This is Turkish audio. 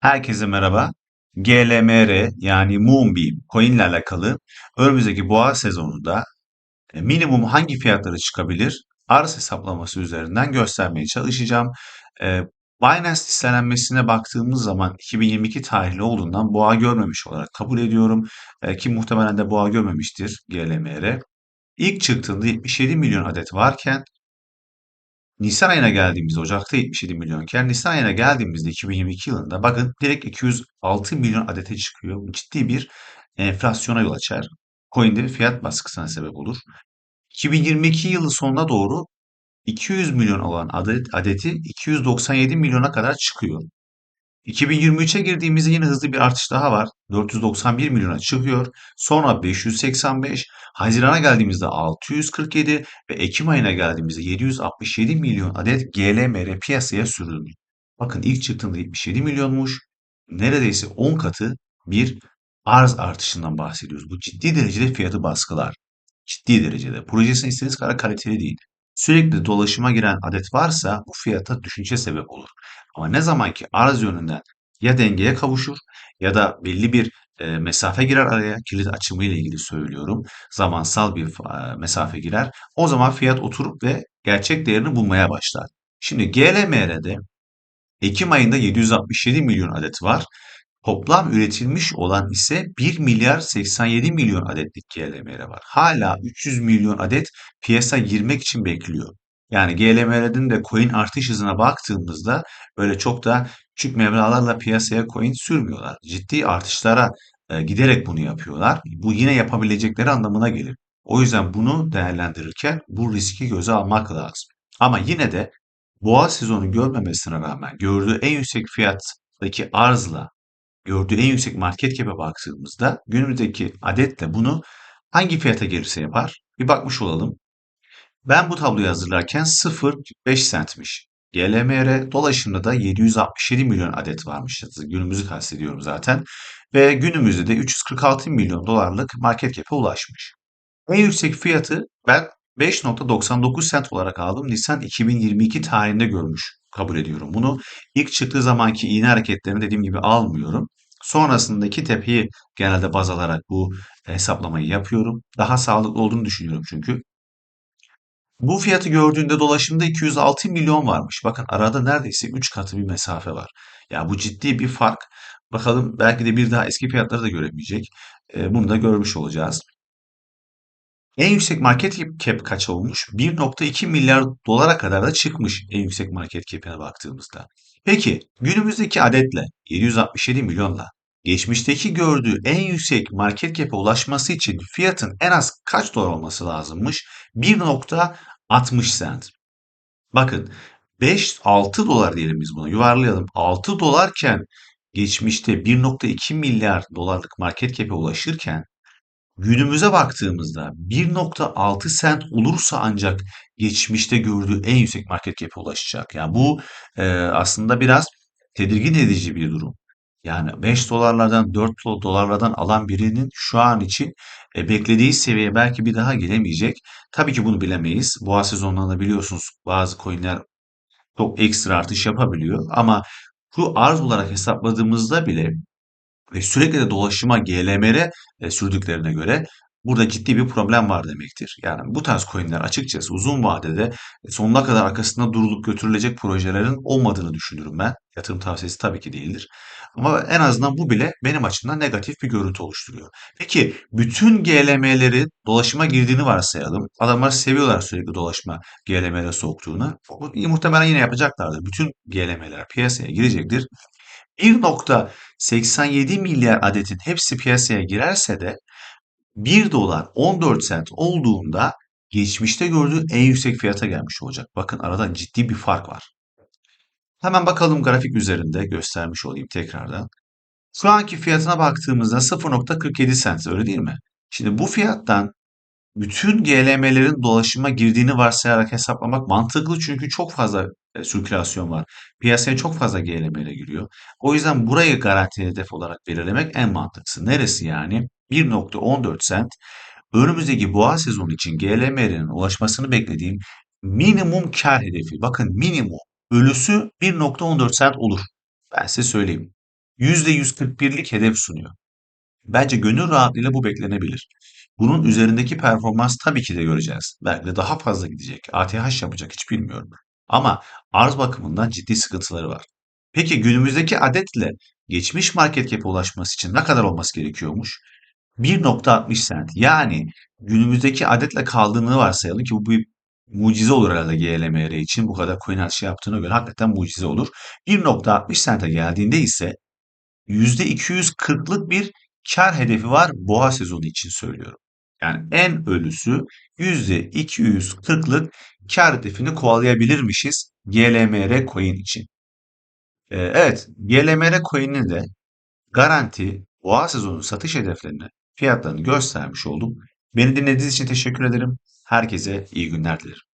Herkese merhaba. GLMR yani Moonbeam coin ile alakalı önümüzdeki boğa sezonunda e, minimum hangi fiyatları çıkabilir? Arz hesaplaması üzerinden göstermeye çalışacağım. E, Binance listelenmesine baktığımız zaman 2022 tarihli olduğundan boğa görmemiş olarak kabul ediyorum. E, ki muhtemelen de boğa görmemiştir GLMR. İlk çıktığında 77 milyon adet varken Nisan ayına geldiğimizde Ocak'ta 77 milyonken Nisan ayına geldiğimizde 2022 yılında bakın direkt 206 milyon adete çıkıyor. Bu ciddi bir enflasyona yol açar. Coin'de bir fiyat baskısına sebep olur. 2022 yılı sonuna doğru 200 milyon olan adet, adeti 297 milyona kadar çıkıyor. 2023'e girdiğimizde yine hızlı bir artış daha var. 491 milyona çıkıyor. Sonra 585, Haziran'a geldiğimizde 647 ve Ekim ayına geldiğimizde 767 milyon adet GLMR piyasaya sürüldü. Bakın ilk çıktığında 77 milyonmuş. Neredeyse 10 katı bir arz artışından bahsediyoruz. Bu ciddi derecede fiyatı baskılar. Ciddi derecede. Projesinin istediğiniz kadar kaliteli değil. Sürekli dolaşıma giren adet varsa bu fiyata düşünce sebep olur. Ama ne zaman ki arz yönünden ya dengeye kavuşur ya da belli bir e, mesafe girer araya, kilit açımı ile ilgili söylüyorum. Zamansal bir e, mesafe girer. O zaman fiyat oturup ve gerçek değerini bulmaya başlar. Şimdi GLMR'de Ekim ayında 767 milyon adet var. Toplam üretilmiş olan ise 1 milyar 87 milyon adetlik GLMR var. Hala 300 milyon adet piyasa girmek için bekliyor. Yani GLMR'nin de coin artış hızına baktığımızda böyle çok da küçük meblağlarla piyasaya coin sürmüyorlar. Ciddi artışlara e, giderek bunu yapıyorlar. Bu yine yapabilecekleri anlamına gelir. O yüzden bunu değerlendirirken bu riski göze almak lazım. Ama yine de boğa sezonu görmemesine rağmen gördüğü en yüksek fiyattaki arzla gördüğü en yüksek market cap'e baktığımızda günümüzdeki adetle bunu hangi fiyata gelirse yapar bir bakmış olalım. Ben bu tabloyu hazırlarken 0,5 centmiş. GLMR dolaşımda da 767 milyon adet varmış. Günümüzü kastediyorum zaten. Ve günümüzde de 346 milyon dolarlık market cap'e ulaşmış. En yüksek fiyatı ben 5.99 cent olarak aldım. Nisan 2022 tarihinde görmüş kabul ediyorum bunu. İlk çıktığı zamanki iğne hareketlerini dediğim gibi almıyorum. Sonrasındaki tepeyi genelde baz alarak bu hesaplamayı yapıyorum. Daha sağlıklı olduğunu düşünüyorum çünkü. Bu fiyatı gördüğünde dolaşımda 206 milyon varmış. Bakın arada neredeyse 3 katı bir mesafe var. Ya bu ciddi bir fark. Bakalım belki de bir daha eski fiyatları da göremeyecek. E, bunu da görmüş olacağız. En yüksek market cap kaç olmuş? 1.2 milyar dolara kadar da çıkmış en yüksek market cap'ine baktığımızda. Peki günümüzdeki adetle 767 milyonla geçmişteki gördüğü en yüksek market cap'e ulaşması için fiyatın en az kaç dolar olması lazımmış? 1.60 cent. Bakın 5-6 dolar diyelim biz buna yuvarlayalım. 6 dolarken geçmişte 1.2 milyar dolarlık market cap'e ulaşırken Günümüze baktığımızda 1.6 sent olursa ancak geçmişte gördüğü en yüksek market cap'e ulaşacak. Yani bu e, aslında biraz tedirgin edici bir durum. Yani 5 dolarlardan 4 dolarlardan alan birinin şu an için e, beklediği seviyeye belki bir daha gelemeyecek. Tabii ki bunu bilemeyiz. Boğa sezonlarında biliyorsunuz bazı coinler çok ekstra artış yapabiliyor. Ama şu arz olarak hesapladığımızda bile ve sürekli de dolaşıma GLMR e, sürdüklerine göre burada ciddi bir problem var demektir. Yani bu tarz coinler açıkçası uzun vadede e, sonuna kadar arkasında durulup götürülecek projelerin olmadığını düşünürüm ben. Yatırım tavsiyesi tabii ki değildir. Ama en azından bu bile benim açımdan negatif bir görüntü oluşturuyor. Peki bütün GLM'lerin dolaşıma girdiğini varsayalım. Adamlar seviyorlar sürekli dolaşma GLM'lere soktuğunu. Muhtemelen yine yapacaklardır. Bütün GLM'ler piyasaya girecektir. 1.87 milyar adetin hepsi piyasaya girerse de 1 dolar 14 sent olduğunda geçmişte gördüğü en yüksek fiyata gelmiş olacak. Bakın arada ciddi bir fark var. Hemen bakalım grafik üzerinde göstermiş olayım tekrardan. Şu anki fiyatına baktığımızda 0.47 sent öyle değil mi? Şimdi bu fiyattan bütün GLM'lerin dolaşıma girdiğini varsayarak hesaplamak mantıklı çünkü çok fazla e, sirkülasyon var. Piyasaya çok fazla GLM'le giriyor. O yüzden burayı garanti hedef olarak belirlemek en mantıklısı. Neresi yani? 1.14 sent. Önümüzdeki boğa sezonu için GLM'lerin ulaşmasını beklediğim minimum kar hedefi. Bakın minimum. Ölüsü 1.14 sent olur. Ben size söyleyeyim. %141'lik hedef sunuyor. Bence gönül rahatlığıyla bu beklenebilir. Bunun üzerindeki performans tabii ki de göreceğiz. Belki de daha fazla gidecek. ATH yapacak hiç bilmiyorum. Ama arz bakımından ciddi sıkıntıları var. Peki günümüzdeki adetle geçmiş market cap'e ulaşması için ne kadar olması gerekiyormuş? 1.60 cent. Yani günümüzdeki adetle kaldığını varsayalım ki bu bir mucize olur herhalde GLMR için. Bu kadar coin artışı yaptığına göre hakikaten mucize olur. 1.60 cent'e geldiğinde ise %240'lık bir kar hedefi var boğa sezonu için söylüyorum. Yani en ölüsü %240'lık kar hedefini kovalayabilirmişiz GLMR coin için. Ee, evet, GLMR coin'ini de garanti boğa sezonu satış hedeflerini, fiyatlarını göstermiş oldum. Beni dinlediğiniz için teşekkür ederim. Herkese iyi günler dilerim.